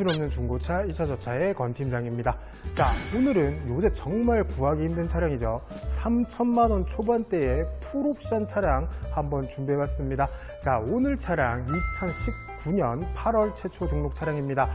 네, 수술 없는 중고차 2차 저차의 건 팀장입니다. 자, 오늘은 요새 정말 구하기 힘든 차량이죠. 3천만 원 초반대의 풀옵션 차량 한번 준비해봤습니다. 자, 오늘 차량 2019 년 8월 최초 등록 차량입니다.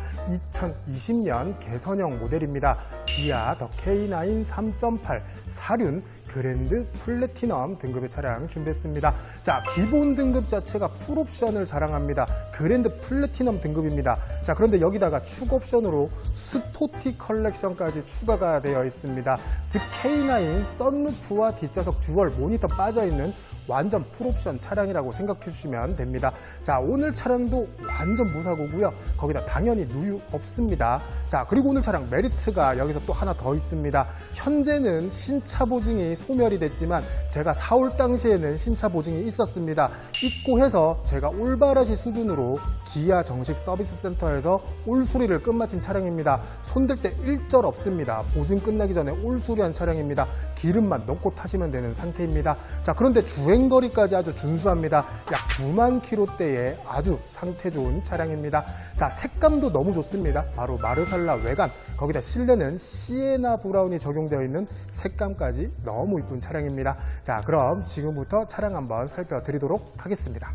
2020년 개선형 모델입니다. 기아 더 K9 3.8 사륜 그랜드 플래티넘 등급의 차량 준비했습니다. 자, 기본 등급 자체가 풀옵션을 자랑합니다. 그랜드 플래티넘 등급입니다. 자, 그런데 여기다가 추가 옵션으로 스포티 컬렉션까지 추가가 되어 있습니다. 즉 K9 썬루프와 뒷좌석 듀얼 모니터 빠져 있는 완전 풀옵션 차량이라고 생각해 주시면 됩니다. 자, 오늘 차량도 완전 무사고고요. 거기다 당연히 누유 없습니다. 자, 그리고 오늘 차량 메리트가 여기서 또 하나 더 있습니다. 현재는 신차 보증이 소멸이 됐지만 제가 4월 당시에는 신차 보증이 있었습니다. 있고 해서 제가 올바라지 수준으로 기아 정식 서비스 센터에서 올수리를 끝마친 차량입니다. 손댈 때 일절 없습니다. 보증 끝나기 전에 올수리한 차량입니다. 기름만 넣고 타시면 되는 상태입니다. 자, 그런데 주행 거리까지 아주 준수합니다. 약 9만 킬로대의 아주 상태 좋은 차량입니다. 자, 색감도 너무 좋습니다. 바로 마르살라 외관, 거기다 실내는 시에나 브라운이 적용되어 있는 색감까지 너무 이쁜 차량입니다. 자, 그럼 지금부터 차량 한번 살펴드리도록 하겠습니다.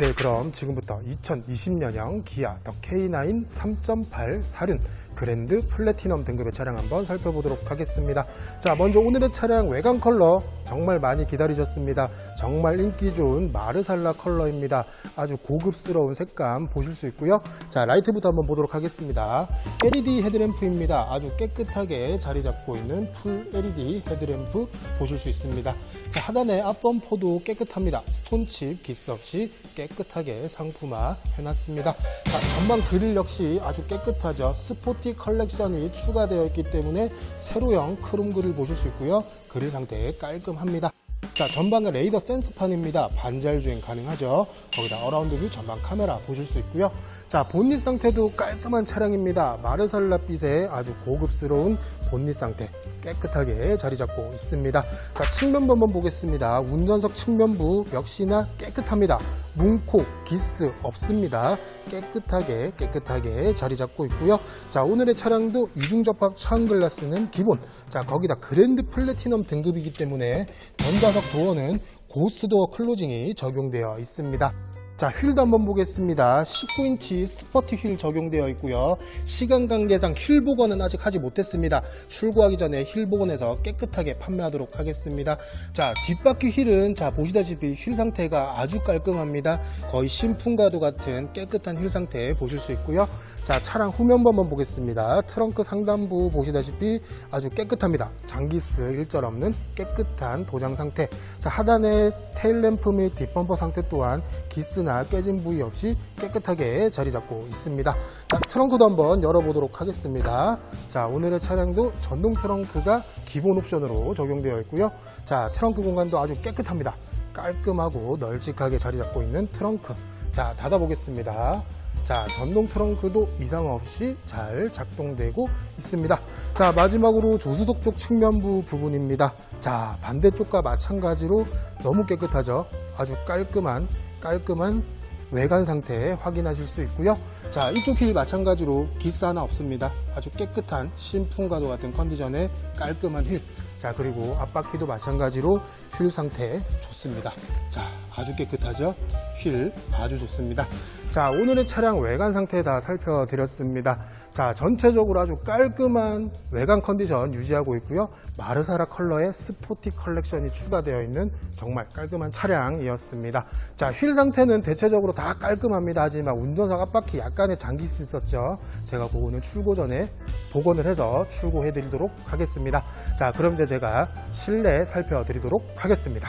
네, 그럼 지금부터 2020년형 기아 더 K9 3.8 사륜 그랜드 플래티넘 등급의 차량 한번 살펴보도록 하겠습니다. 자, 먼저 오늘의 차량 외관 컬러 정말 많이 기다리셨습니다. 정말 인기 좋은 마르살라 컬러입니다. 아주 고급스러운 색감 보실 수 있고요. 자, 라이트부터 한번 보도록 하겠습니다. LED 헤드램프입니다. 아주 깨끗하게 자리 잡고 있는 풀 LED 헤드램프 보실 수 있습니다. 자, 하단에 앞범퍼도 깨끗합니다. 스톤칩 기스 없이 깨끗하게 상품화 해놨습니다. 자, 전방 그릴 역시 아주 깨끗하죠. 스포 티 컬렉션이 추가되어 있기 때문에 세로형 크롬 그릴 보실 수 있고요. 그릴 상태 깔끔합니다. 자, 전방은 레이더 센서판입니다. 반잘 주행 가능하죠. 거기다 어라운드 뷰 전방 카메라 보실 수 있고요. 자, 본닛 상태도 깔끔한 차량입니다. 마르살라빛의 아주 고급스러운 본닛 상태 깨끗하게 자리 잡고 있습니다. 자, 측면부 한번 보겠습니다. 운전석 측면부 역시나 깨끗합니다. 뭉콕, 기스 없습니다. 깨끗하게 깨끗하게 자리 잡고 있고요. 자, 오늘의 차량도 이중 접합 차은 글라스는 기본. 자, 거기다 그랜드 플래티넘 등급이기 때문에 전좌석 도어는 고스트 도어 클로징이 적용되어 있습니다. 자, 휠도 한번 보겠습니다. 19인치 스퍼트 휠 적용되어 있고요. 시간 관계상 휠 복원은 아직 하지 못했습니다. 출고하기 전에 휠 복원해서 깨끗하게 판매하도록 하겠습니다. 자, 뒷바퀴 휠은 자, 보시다시피 휠 상태가 아주 깔끔합니다. 거의 신품과도 같은 깨끗한 휠 상태 보실 수 있고요. 자, 차량 후면부 한번 보겠습니다. 트렁크 상단부 보시다시피 아주 깨끗합니다. 장기스 일절 없는 깨끗한 도장 상태. 자, 하단에 테일램프 및 뒷범퍼 상태 또한 기스나 깨진 부위 없이 깨끗하게 자리 잡고 있습니다. 자, 트렁크도 한번 열어보도록 하겠습니다. 자, 오늘의 차량도 전동 트렁크가 기본 옵션으로 적용되어 있고요. 자, 트렁크 공간도 아주 깨끗합니다. 깔끔하고 널찍하게 자리 잡고 있는 트렁크. 자, 닫아보겠습니다. 자, 전동 트렁크도 이상 없이 잘 작동되고 있습니다. 자, 마지막으로 조수석 쪽 측면부 부분입니다. 자, 반대쪽과 마찬가지로 너무 깨끗하죠? 아주 깔끔한, 깔끔한 외관 상태 확인하실 수 있고요. 자, 이쪽 휠 마찬가지로 기스 하나 없습니다. 아주 깨끗한 신품과도 같은 컨디션의 깔끔한 휠. 자, 그리고 앞바퀴도 마찬가지로 휠 상태 좋습니다. 자, 아주 깨끗하죠? 휠 아주 좋습니다. 자, 오늘의 차량 외관 상태 다 살펴드렸습니다. 자, 전체적으로 아주 깔끔한 외관 컨디션 유지하고 있고요. 마르사라 컬러의 스포티 컬렉션이 추가되어 있는 정말 깔끔한 차량이었습니다. 자, 휠 상태는 대체적으로 다 깔끔합니다. 하지만 운전석 앞바퀴 약간의 장기스 있었죠. 제가 그거는 출고 전에 복원을 해서 출고해 드리도록 하겠습니다. 자, 그럼 이제 제가 실내 살펴드리도록 하겠습니다.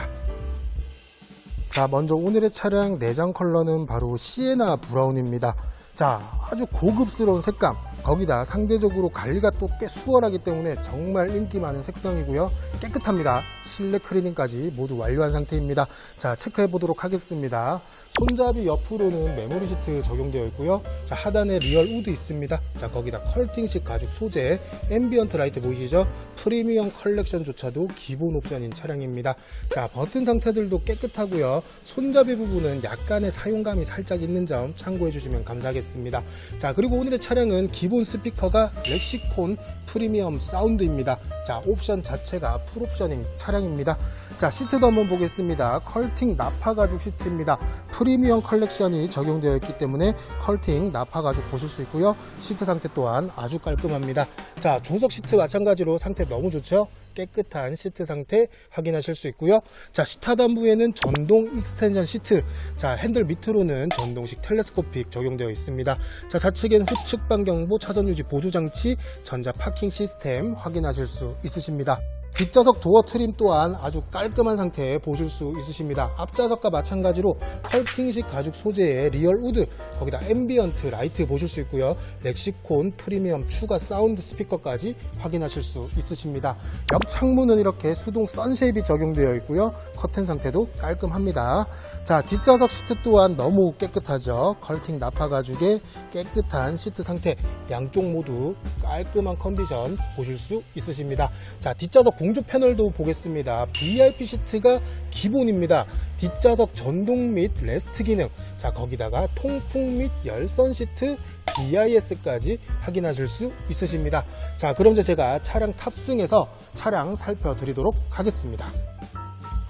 자, 먼저 오늘의 차량 내장 컬러는 바로 시에나 브라운입니다. 자, 아주 고급스러운 색감. 거기다 상대적으로 관리가 또 꽤 수월하기 때문에 정말 인기 많은 색상이고요. 깨끗합니다. 실내 클리닝까지 모두 완료한 상태입니다. 자, 체크해 보도록 하겠습니다. 손잡이 옆으로는 메모리 시트 적용되어 있고요. 자, 하단에 리얼 우드 있습니다. 자, 거기다 컬팅식 가죽 소재, 앰비언트 라이트 보이시죠? 프리미엄 컬렉션조차도 기본 옵션인 차량입니다. 자, 버튼 상태들도 깨끗하고요. 손잡이 부분은 약간의 사용감이 살짝 있는 점 참고해 주시면 감사하겠습니다. 자, 그리고 오늘의 차량은 기본 스피커가 렉시콘 프리미엄 사운드입니다. 자, 옵션 자체가 풀옵션인 차량입니다. 자, 시트도 한번 보겠습니다. 컬팅 나파 가죽 시트입니다. 프리미엄 컬렉션이 적용되어 있기 때문에 컬팅 나파 가죽 보실 수 있고요. 시트 상태 또한 아주 깔끔합니다. 자, 조석 시트 마찬가지로 상태 너무 좋죠? 깨끗한 시트 상태 확인하실 수 있고요. 자, 시타단부에는 전동 익스텐션 시트. 자, 핸들 밑으로는 전동식 텔레스코픽 적용되어 있습니다. 자, 좌측엔 후측 반경보 차선 유지 보조 장치, 전자 파킹 시스템 확인하실 수 있으십니다. 뒷좌석 도어 트림 또한 아주 깔끔한 상태 보실 수 있으십니다. 앞좌석과 마찬가지로 컬팅식 가죽 소재의 리얼 우드, 거기다 앰비언트 라이트 보실 수 있고요. 렉시콘 프리미엄 추가 사운드 스피커까지 확인하실 수 있으십니다. 옆 창문은 이렇게 수동 선쉐입이 적용되어 있고요. 커튼 상태도 깔끔합니다. 자, 뒷좌석 시트 또한 너무 깨끗하죠. 컬팅 나파 가죽의 깨끗한 시트 상태, 양쪽 모두 깔끔한 컨디션 보실 수 있으십니다. 자, 뒷좌석 공조 패널도 보겠습니다. VIP 시트가 기본입니다. 뒷좌석 전동 및 레스트 기능, 자 거기다가 통풍 및 열선 시트 BIS까지 확인하실 수 있으십니다. 자 그럼 이제 제가 차량 탑승해서 차량 살펴드리도록 하겠습니다.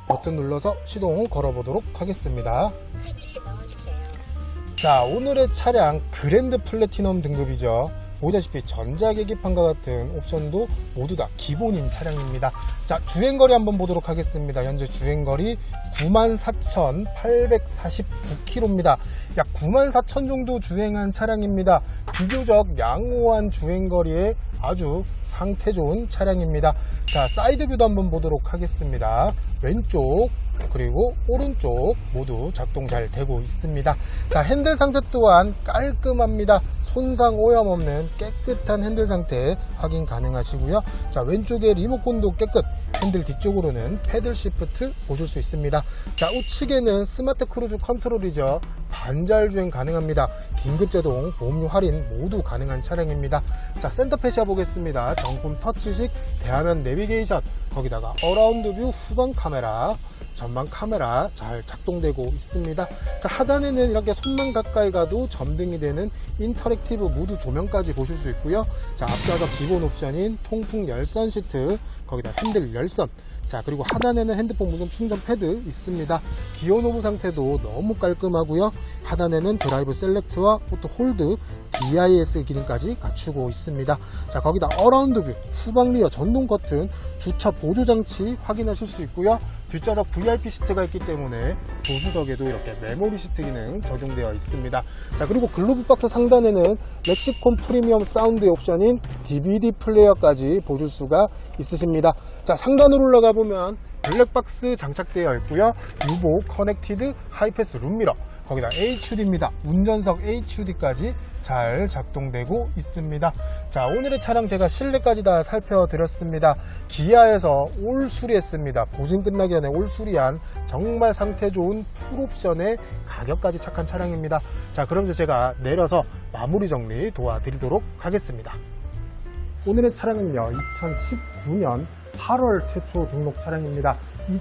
버튼 눌러서 시동 걸어보도록 하겠습니다. 자 오늘의 차량 그랜드 플래티넘 등급이죠. 보다시피 전자계기판과 같은 옵션도 모두 다 기본인 차량입니다. 자, 주행거리 한번 보도록 하겠습니다. 현재 주행거리 94,849km입니다. 약 94,000 정도 주행한 차량입니다. 비교적 양호한 주행거리에 아주 상태 좋은 차량입니다. 자, 사이드뷰도 한번 보도록 하겠습니다. 왼쪽, 그리고 오른쪽 모두 작동 잘 되고 있습니다. 자, 핸들 상태 또한 깔끔합니다. 손상 오염 없는 깨끗한 핸들 상태 확인 가능하시고요. 자, 왼쪽에 리모컨도 깨끗. 핸들 뒤쪽으로는 패들 시프트 보실 수 있습니다. 자, 우측에는 스마트 크루즈 컨트롤이죠. 반절 주행 가능합니다. 긴급 제동, 보험료 할인 모두 가능한 차량입니다. 자, 센터 패시아 보겠습니다. 정품 터치식 대화면 내비게이션, 거기다가 어라운드 뷰 후방 카메라, 전방 카메라 잘 작동되고 있습니다. 자, 하단에는 이렇게 손만 가까이 가도 점등이 되는 인터랙티브 무드 조명까지 보실 수 있고요. 자, 앞좌석 기본 옵션인 통풍 열선 시트, 거기다 핸들 열선, 자 그리고 하단에는 핸드폰 무선 충전 패드 있습니다. 기어 노브 상태도 너무 깔끔하고요. 하단에는 드라이브 셀렉트와 오토 홀드 DIS 기능까지 갖추고 있습니다. 자 거기다 어라운드 뷰 후방 리어 전동 커튼 주차 보조 장치 확인하실 수 있고요. 뒷좌석 VIP 시트가 있기 때문에 조수석에도 이렇게 메모리 시트 기능 적용되어 있습니다. 자 그리고 글로브 박스 상단에는 렉시콘 프리미엄 사운드 옵션인 DVD 플레이어까지 보실 수가 있으십니다 자 상단으로 올라가 보면 블랙박스 장착되어 있고요. 유보 커넥티드 하이패스 룸미러 거기다 HUD입니다. 운전석 HUD까지 잘 작동되고 있습니다. 자 오늘의 차량 제가 실내까지 다 살펴드렸습니다. 기아에서 올 수리했습니다. 보증 끝나기 전에 올 수리한 정말 상태 좋은 풀옵션의 가격까지 착한 차량입니다. 자 그럼 이제 제가 내려서 마무리 정리 도와드리도록 하겠습니다. 오늘의 차량은요 2019년 8월 최초 등록 차량입니다.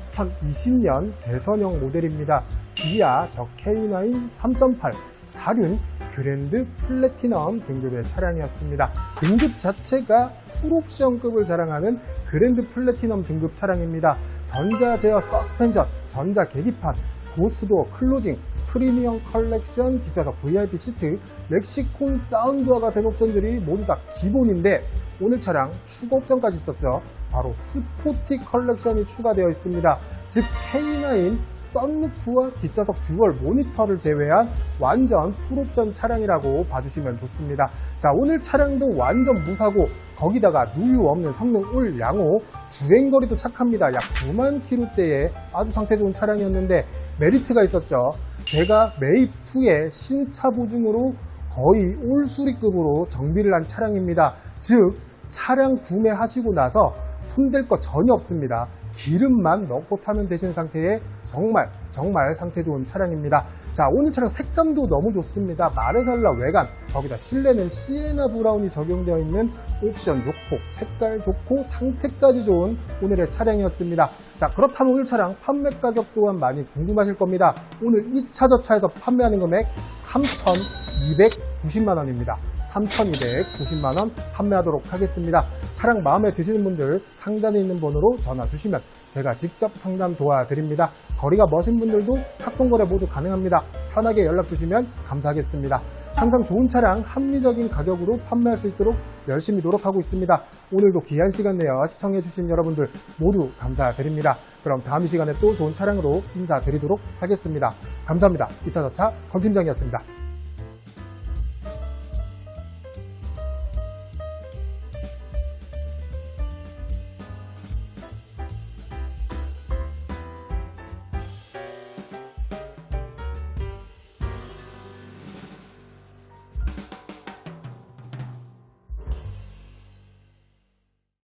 2020년 대선형 모델입니다. 기아 더 K9 3.8 사륜 그랜드 플래티넘 등급의 차량이었습니다. 등급 자체가 풀옵션급을 자랑하는 그랜드 플래티넘 등급 차량입니다. 전자 제어 서스펜션, 전자 계기판, 고스도어 클로징, 프리미엄 컬렉션 뒷좌석 VIP 시트, 렉시콘 사운드화가 된 옵션들이 모두 다 기본인데 오늘 차량 추가 옵션까지 있었죠. 바로 스포티 컬렉션이 추가되어 있습니다. 즉 K9 썬루프와 뒷좌석 듀얼 모니터를 제외한 완전 풀옵션 차량이라고 봐주시면 좋습니다. 자 오늘 차량도 완전 무사고 거기다가 누유 없는 성능 올 양호 주행거리도 착합니다. 약 9만 킬로대의 아주 상태 좋은 차량이었는데 메리트가 있었죠. 제가 매입 후에 신차 보증으로 거의 올 수리급으로 정비를 한 차량입니다. 즉 차량 구매하시고 나서 손댈 거 전혀 없습니다. 기름만 넣고 타면 되신 상태의 정말 정말 상태 좋은 차량입니다. 자 오늘 차량 색감도 너무 좋습니다. 마르살라 외관 거기다 실내는 시에나 브라운이 적용되어 있는 옵션 좋고 색깔 좋고 상태까지 좋은 오늘의 차량이었습니다. 자 그렇다면 오늘 차량 판매 가격 또한 많이 궁금하실 겁니다. 오늘 이차저 차에서 판매하는 금액 3,290만 원입니다. 3,290만 원 판매하도록 하겠습니다. 차량 마음에 드시는 분들 상단에 있는 번호로 전화 주시면 제가 직접 상담 도와드립니다. 거리가 머신 분들도 탁송거래 모두 가능합니다. 편하게 연락 주시면 감사하겠습니다. 항상 좋은 차량 합리적인 가격으로 판매할 수 있도록 열심히 노력하고 있습니다. 오늘도 귀한 시간 내어 시청해주신 여러분들 모두 감사드립니다. 그럼 다음 시간에 또 좋은 차량으로 인사드리도록 하겠습니다. 감사합니다. 이차저차 권팀장이었습니다.